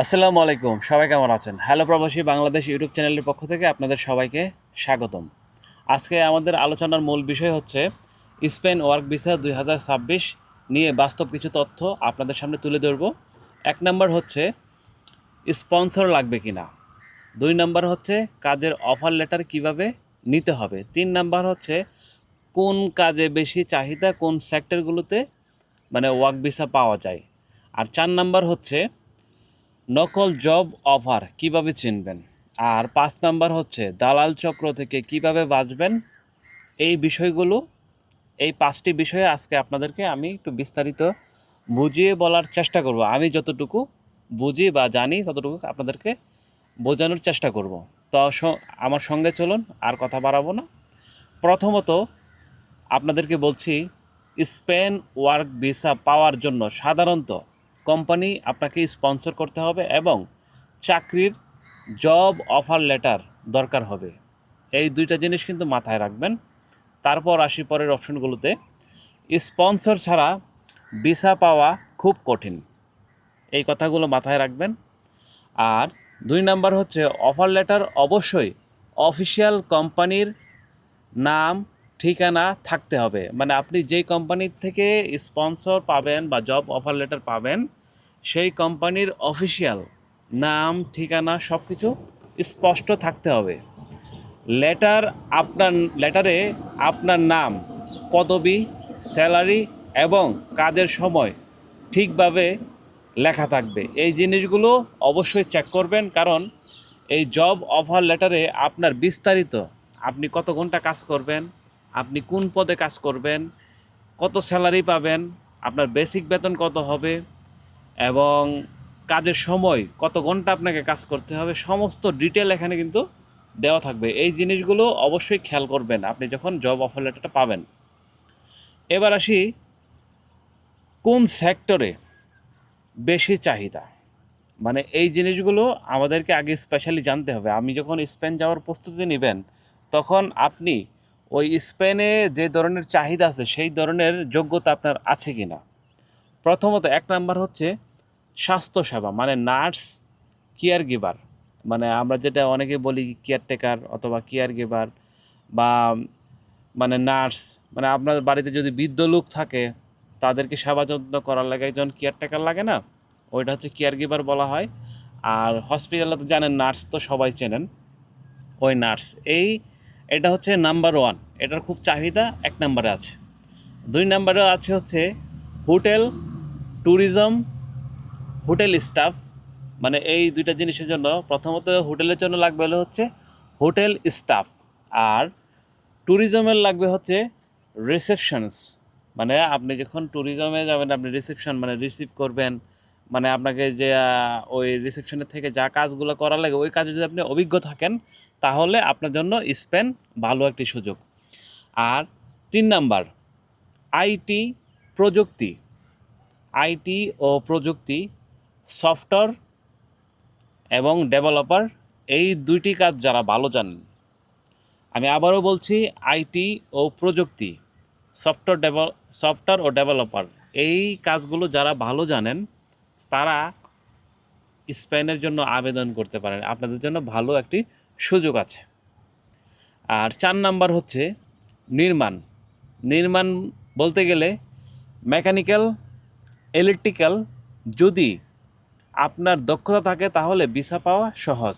আসসালামু আলাইকুম, সবাই কেমন আছেন? হ্যালো প্রবাসী বাংলাদেশ ইউটিউব চ্যানেলের পক্ষ থেকে আপনাদের সবাইকে স্বাগতম। আজকে আমাদের আলোচনার মূল বিষয় হচ্ছে স্পেন ওয়ার্ক ভিসা দুই হাজার ছাব্বিশ নিয়ে বাস্তব কিছু তথ্য আপনাদের সামনে তুলে ধরব। এক নম্বর হচ্ছে, স্পন্সর লাগবে কি না দুই নম্বর হচ্ছে, কাজের অফার লেটার কীভাবে নিতে হবে? তিন নাম্বার হচ্ছে, কোন কাজে বেশি চাহিদা কোন সেক্টরগুলোতে মানে ওয়ার্ক ভিসা পাওয়া যায়? আর চার নাম্বার হচ্ছে নকল জব অফার কীভাবে চিনবেন? আর পাঁচ নাম্বার হচ্ছে, দালাল চক্র থেকে কীভাবে বাঁচবেন? এই বিষয়গুলো, এই পাঁচটি বিষয়ে আজকে আপনাদেরকে আমি একটু বিস্তারিত বুঝিয়ে বলার চেষ্টা করব। আমি যতটুকু বুঝি বা জানি ততটুকু আপনাদেরকে বোঝানোর চেষ্টা করব। তো আমার সঙ্গে চলুন, আর কথা বাড়াবো না। প্রথমত, আপনাদেরকে বলছি, স্পেন ওয়ার্ক ভিসা পাওয়ার জন্য সাধারণত কোম্পানি আপনাকে স্পন্সর করতে হবে এবং চাকরির জব অফার লেটার দরকার হবে। এই দুইটা জিনিস কিন্তু মাথায় রাখবেন। তারপর আসি পরের অপশনগুলোতে। স্পন্সর ছাড়া ভিসা পাওয়া খুব কঠিন। এই কথাগুলো মাথায় রাখবেন। আর দুই নাম্বার হচ্ছে অফার লেটার অবশ্যই অফিসিয়াল কোম্পানির নাম, ঠিকানা থাকতে হবে। মানে আপনি যেই কোম্পানির থেকে স্পন্সর পাবেন বা জব অফার লেটার পাবেন সেই কোম্পানির অফিসিয়াল নাম, ঠিকানা সব কিছু স্পষ্ট থাকতে হবে। লেটার আপনার, লেটারে আপনার নাম, পদবি, স্যালারি এবং কাজের সময় ঠিকভাবে লেখা থাকবে। এই জিনিসগুলো অবশ্যই চেক করবেন, কারণ এই জব অফার লেটারে আপনার বিস্তারিত আপনি কত ঘণ্টা কাজ করবেন, আপনি কোন পদে কাজ করবেন, কত স্যালারি পাবেন, আপনার বেসিক বেতন কত হবে এবং কাজের সময় কত ঘণ্টা আপনাকে কাজ করতে হবে, সমস্ত ডিটেল এখানে কিন্তু দেওয়া থাকবে। এই জিনিসগুলো অবশ্যই খেয়াল করবেন, আপনি যখন জব অফার লেটারটা পাবেন। এবার আসি, কোন সেক্টরে বেশি চাহিদা? মানে এই জিনিসগুলো আমাদেরকে আগে স্পেশালি জানতে হবে। আমি যখন স্পেন যাওয়ার প্রস্তুতি নেবেন, তখন আপনি ওই স্পেনে যে ধরনের চাহিদা আছে, সেই ধরনের যোগ্যতা আপনার আছে কি না প্রথমত এক নাম্বার হচ্ছে স্বাস্থ্যসেবা মানে নার্স কেয়ার গিভার মানে আমরা যেটা অনেকে বলি কেয়ারটেকার অথবা কেয়ার গিভার বা মানে নার্স। মানে আপনার বাড়িতে যদি বৃদ্ধ লোক থাকে, তাদেরকে সেবা যত্ন করার লাগে, একজন কেয়ারটেকার লাগে না? ওইটা হচ্ছে কেয়ার গিভার বলা হয়। আর হসপিটালে তো জানেন, নার্স তো সবাই চেনেন, ওই নার্স। এই, এটা হচ্ছে নাম্বার ওয়ান। এটার খুব চাহিদা এক নম্বরে আছে। দুই নম্বরে আছে হচ্ছে হোটেল, ট্যুরিজম হোটেল স্টাফ মানে এই দুইটা জিনিসের জন্য প্রথমত হোটেলের জন্য লাগবে হলো হচ্ছে হোটেল স্টাফ আর ট্যুরিজমের লাগবে হচ্ছে রিসেপশনস মানে আপনি যখন ট্যুরিজমে যাবেন, আপনি রিসেপশন মানে রিসিভ করবেন মানে আপনাকে যে ওই রিসেপশনের থেকে যা কাজগুলো করা লাগে, ওই কাজে যদি আপনি অভিজ্ঞ থাকেন, তাহলে আপনার জন্য স্পেন ভালো একটি সুযোগ। আর তিন নাম্বার, আইটি প্রযুক্তি। আইটি ও প্রযুক্তি সফটওয়্যার এবং ডেভেলপার, এই দুইটি কাজ যারা ভালো জানেন। আমি আবারও বলছি আইটি ও প্রযুক্তি, সফটওয়্যার ডেভেল, সফটওয়্যার ও ডেভেলপার, এই কাজগুলো যারা ভালো জানেন, তারা স্পেনের জন্য আবেদন করতে পারেন। আপনাদের জন্য ভালো একটি সুযোগ আছে। আর চার নাম্বার হচ্ছে নির্মাণ। নির্মাণ বলতে গেলে মেকানিক্যাল, ইলেকট্রিক্যাল, যদি আপনার দক্ষতা থাকে তাহলে ভিসা পাওয়া সহজ।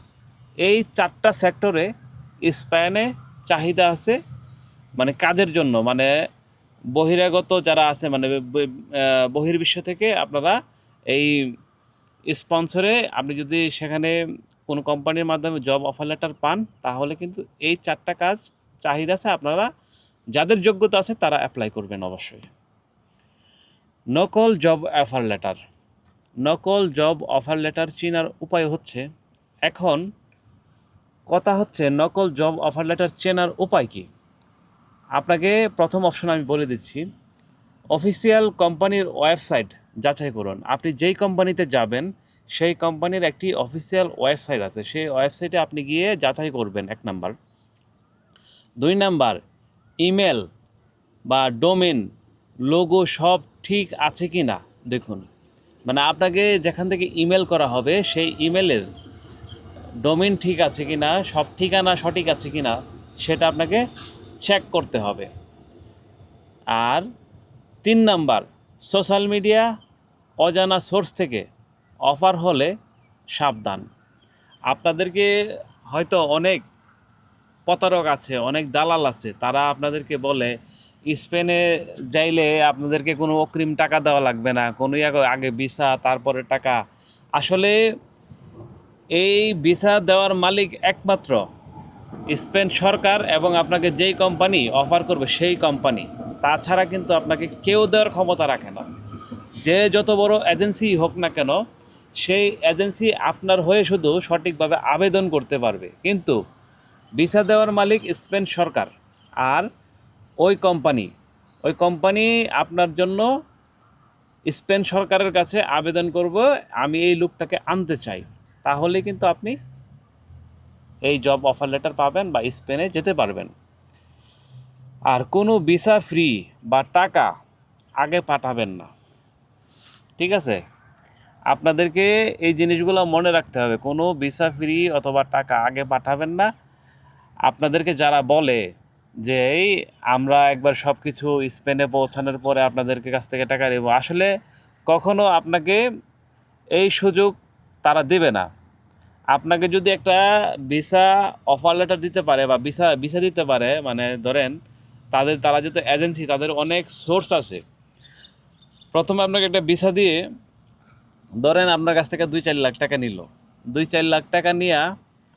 এই চারটা সেক্টরে স্পেনে চাহিদা আছে মানে কাজের জন্য মানে বহিরাগত যারা আছে মানে বহির্বিশ্ব থেকে আপনারা এই স্পন্সরে আপনি যদি সেখানে কোনো কোম্পানির মাধ্যমে জব অফার লেটার পান, তাহলে কিন্তু এই চারটা কাজ চাহিদা আছে, আপনারা যাদের যোগ্যতা আছে তারা অ্যাপ্লাই করবেন অবশ্যই। নকল জব অফার লেটার। নকল জব অফার লেটার চেনার উপায় হচ্ছে, এখন কথা হচ্ছে নকল জব অফার লেটার চেনার উপায় কি? আপনাকে প্রথম অপশন আমি বলে দিচ্ছি, অফিসিয়াল কোম্পানির ওয়েবসাইট যাচাই করুন। আপনি যেই কোম্পানিতে যাবেন, সেই কোম্পানির একটি অফিসিয়াল ওয়েবসাইট আছে। সেই ওয়েবসাইটে আপনি গিয়ে যাচাই করবেন, এক নাম্বার। দুই নাম্বার, ইমেল বা ডোমেন, লোগো সব ঠিক আছে কি না দেখুন মানে আপনাকে যেখান থেকে ইমেল করা হবে, সেই ইমেলের ডোমেন ঠিক আছে কি না সব ঠিকানা সঠিক আছে কি না সেটা আপনাকে চেক করতে হবে। আর তিন নাম্বার সোশ্যাল মিডিয়া অজানা সোর্স থেকে অফার হলে সাবধান। আপনাদেরকে হয়তো অনেক প্রতারক আছে, অনেক দালাল আছে, তারা আপনাদেরকে বলে স্পেনে যাইলে আপনাদেরকে কোনো অগ্রিম টাকা দেওয়া লাগবে না, কোনো আগে ভিসা, তারপরে টাকা। আসলে এই ভিসা দেওয়ার মালিক একমাত্র স্পেন সরকার এবং আপনাকে যেই কোম্পানি অফার করবে সেই কোম্পানি। তাছাড়া কিন্তু আপনাকে কেউ দেওয়ার ক্ষমতা রাখে না। যে যত বড় এজেন্সি হোক না কেন, সেই এজেন্সি আপনার হয়ে শুধু সঠিকভাবে আবেদন করতে পারবে। কিন্তু ভিসা দেওয়ার মালিক স্পেন সরকার। আর ওই কোম্পানি ওই কোম্পানি আপনার জন্য স্পেন সরকারের কাছে আবেদন করব, আমি এই লোকটাকে আনতে চাই। তাহলে কিন্তু আপনি এই জব অফার লেটার পাবেন বা স্পেনে যেতে পারবেন। আর কোনো ভিসা ফ্রি বা টাকা আগে পাঠাবেন না। ঠিক আছে? আপনাদেরকে এই জিনিসগুলো মনে রাখতে হবে। কোনো ভিসা ফ্রি অথবা টাকা আগে পাঠাবেন না। আপনাদেরকে যারা বলে যে এই আমরা একবার সব কিছু স্পেনে পৌঁছানোর পরে আপনাদেরকে কাছ থেকে টাকা দেবো আসলে কখনো আপনাকে এই সুযোগ তারা দেবে না। আপনাকে যদি একটা ভিসা অফার লেটার দিতে পারে বা ভিসা ভিসা দিতে পারে মানে ধরেন তাদের, তারা যেহেতু এজেন্সি তাদের অনেক সোর্স আছে। প্রথমে আপনাকে একটা ভিসা দিয়ে ধরেন আপনার কাছ থেকে দুই চার লাখ টাকা নিল। দুই চার লাখ টাকা নিয়ে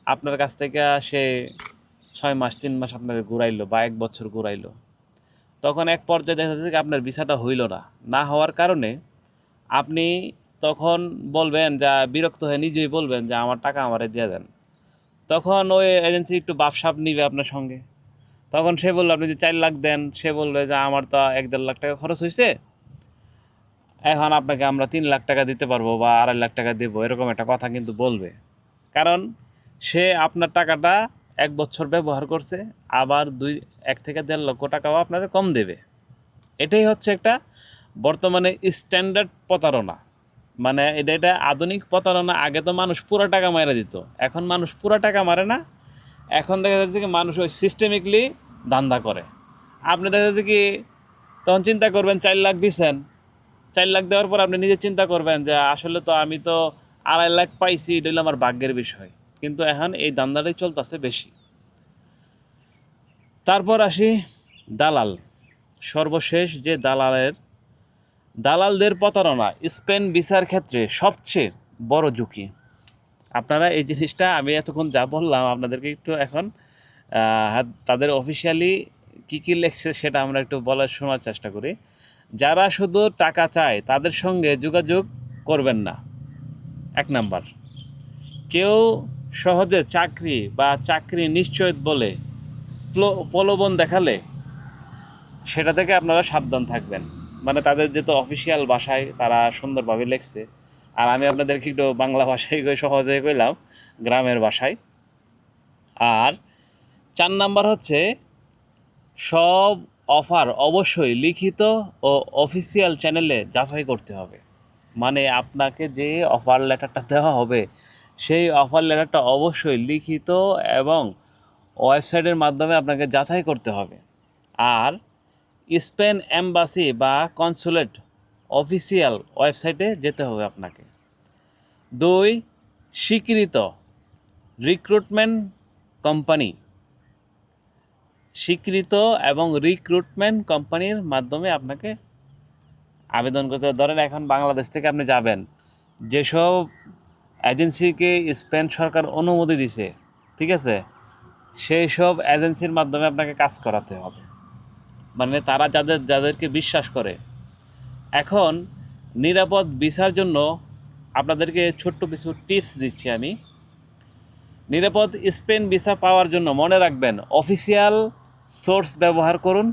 আপনার কাছ থেকে সে ছয় মাস, তিন মাস আপনার ঘুরাইলো বা এক বছর ঘুরাইলো। তখন এক পর্যায়ে দেখা যাচ্ছে যে আপনার ভিসাটা হইল না। না হওয়ার কারণে আপনি তখন বলবেন যা, বিরক্ত হয়ে নিজেই বলবেন যে, আমার টাকা আমারে দিয়ে দেন। তখন ওই এজেন্সি একটু বাপসাপ নিবে আপনার সঙ্গে। তখন সে বলল, আপনি যদি চার লাখ দেন, সে বলবে যে, আমার তো এক দেড় লাখ টাকা খরচ হয়েছে এখন আপনাকে আমরা তিন লাখ টাকা দিতে পারব বা আড়াই লাখ টাকা দেবো। এরকম একটা কথা কিন্তু বলবে। কারণ সে আপনার টাকাটা এক বছর ব্যবহার করছে, আবার দুই, এক থেকে দেড় লক্ষ টাকাও আপনাকে কম দেবে। এটাই হচ্ছে একটা বর্তমানে স্ট্যান্ডার্ড প্রতারণা। মানে এটা এটা আধুনিক প্রতারণা, আগে তো মানুষ পুরো টাকা মারা দিত। এখন মানুষ পুরো টাকা মারে না। এখন দেখা যাচ্ছে কি মানুষ ওই সিস্টেমিকলি ধান্দা করে। আপনি দেখা যাচ্ছে কি তখন চিন্তা করবেন, চার লাখ দিছেন। চার লাখ দেওয়ার পর আপনি নিজে চিন্তা করবেন যে আসলে তো আমি তো আড়াই লাখ পাইছি, এটা হলো আমার ভাগ্যের বিষয়। কিন্তু এখন এই দান্দাটাই চলতেছে বেশি। তারপর আসি দালাল। সর্বশেষ যে দালালের দালালদের প্রতারণা, স্পেন বিচার ক্ষেত্রে সবচেয়ে বড় ঝুঁকি। আপনারা এই জিনিসটা আমি এতক্ষণ যা বললাম, আপনাদেরকে একটু এখন তাদের অফিসিয়ালি কী কী লেখছে সেটা আমরা একটু বলার শোনার চেষ্টা করি। যারা শুধু টাকা চায়, তাদের সঙ্গে যোগাযোগ করবেন না। এক নাম্বার। কেউ সহজে চাকরি বা চাকরি নিশ্চয়ত বলে প্রলোভন দেখালে সেটা থেকে আপনারা সাবধান থাকবেন। মানে তাদের যেহেতু অফিসিয়াল ভাষায় তারা সুন্দরভাবে লেখছে। আর আমি আপনাদেরকে একটু বাংলা ভাষায় সহজে কইলাম, গ্রামের ভাষায়। আর চার নাম্বার হচ্ছে, সব অফার অবশ্যই লিখিত ও অফিসিয়াল চ্যানেলে যাচাই করতে হবে। মানে আপনাকে যে অফার লেটারটা দেওয়া হবে সেই অফার লেটারটা অবশ্যই লিখিত এবং ওয়েবসাইটের মাধ্যমে আপনাকে যাচাই করতে হবে। আর স্পেন এম্বাসি বা কনসুলেট অফিসিয়াল ওয়েবসাইটে যেতে হবে আপনাকে। দুই, স্বীকৃত রিক্রুটমেন্ট কোম্পানি স্বীকৃত এবং রিক্রুটমেন্ট কোম্পানির মাধ্যমে আপনাকে আবেদন করতে ধরেন এখন বাংলাদেশ থেকে আপনি যাবেন। যেসব এজেন্সিকে স্পেন সরকার অনুমতি দিছে, ঠিক আছে? সেই সব এজেন্সির মাধ্যমে আপনাকে কাজ করাতে হবে। মানে তারা যাদের, যাদেরকে বিশ্বাস করে। এখন নিরাপদ ভিসার জন্য আপনাদেরকে ছোট্ট কিছু টিপস দিচ্ছি আমি। নিরাপদ স্পেন ভিসা পাওয়ার জন্য মনে রাখবেন, অফিসিয়াল সোর্স ব্যবহার করুন।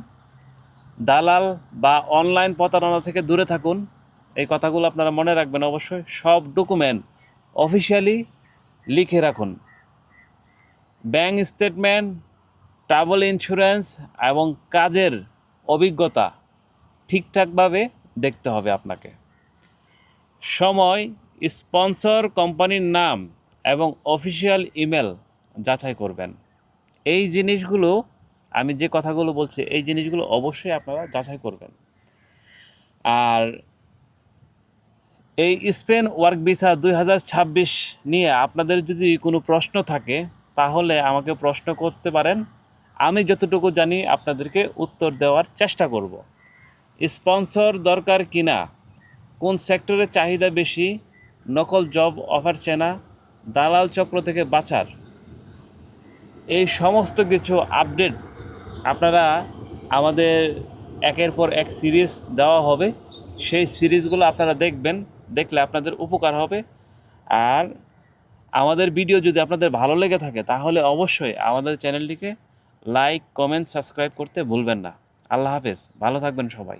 দালাল বা অনলাইন প্রতারণা থেকে দূরে থাকুন। এই কথাগুলো আপনারা মনে রাখবেন অবশ্যই। সব ডকুমেন্ট অফিসিয়ালি লিখে রাখুন। ব্যাংক স্টেটমেন্ট ট্রাভেল ইন্স্যুরেন্স এবং কাজের অভিজ্ঞতা ঠিকঠাকভাবে দেখতে হবে আপনাকে। সময় স্পন্সর কোম্পানির নাম এবং অফিসিয়াল ইমেল যাচাই করবেন। এই জিনিসগুলো, আমি যে কথাগুলো বলছি, এই জিনিসগুলো অবশ্যই আপনারা যাচাই করবেন। আর এই স্পেন ওয়ার্ক ভিসা দুই হাজার ছাব্বিশ নিয়ে আপনাদের যদি কোনো প্রশ্ন থাকে, তাহলে আমাকে প্রশ্ন করতে পারেন। আমি যতটুকু জানি, আপনাদেরকে উত্তর দেওয়ার চেষ্টা করব। স্পন্সর দরকার কিনা কোন সেক্টরে চাহিদা বেশি? নকল জব অফার চেনা? দালাল চক্র থেকে বাঁচার? এই সমস্ত কিছু আপডেট আপনারা আমাদের একের পর এক সিরিজ দেওয়া হবে। সেই সিরিজগুলো আপনারা দেখবেন। দেখলে আপনাদের উপকার হবে। আর আমাদের ভিডিও যদি আপনাদের ভালো লেগে থাকে, তাহলে অবশ্যই আমাদের চ্যানেলটিকে লাইক কমেন্ট সাবস্ক্রাইব করতে ভুলবেন না। আল্লাহ হাফেজ। ভালো থাকবেন সবাই।